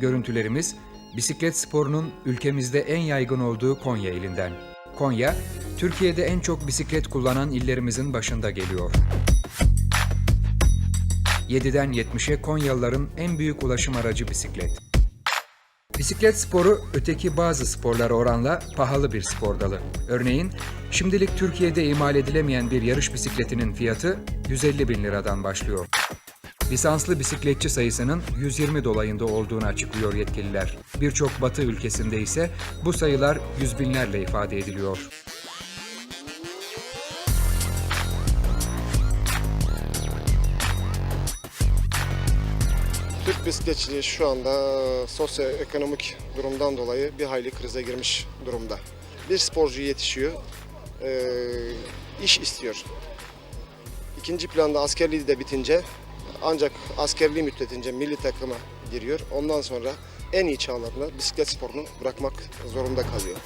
Görüntülerimiz bisiklet sporunun ülkemizde en yaygın olduğu Konya ilinden. Konya, Türkiye'de en çok bisiklet kullanan illerimizin başında geliyor. 7'den 70'e Konyalıların en büyük ulaşım aracı bisiklet. Bisiklet sporu öteki bazı sporlara oranla pahalı bir spor dalı. Örneğin şimdilik Türkiye'de imal edilemeyen bir yarış bisikletinin fiyatı 150 bin liradan başlıyor. Lisanslı bisikletçi sayısının 120 dolayında olduğunu açıklıyor yetkililer. Birçok batı ülkesinde ise bu sayılar yüz binlerle ifade ediliyor. Türk bisikletçiliği şu anda sosyoekonomik durumdan dolayı bir hayli krize girmiş durumda. Bir sporcu yetişiyor, iş istiyor. İkinci planda askerliği de bitince ancak askerliği müddetince milli takıma giriyor. Ondan sonra en iyi çağlarında bisiklet sporunu bırakmak zorunda kalıyor.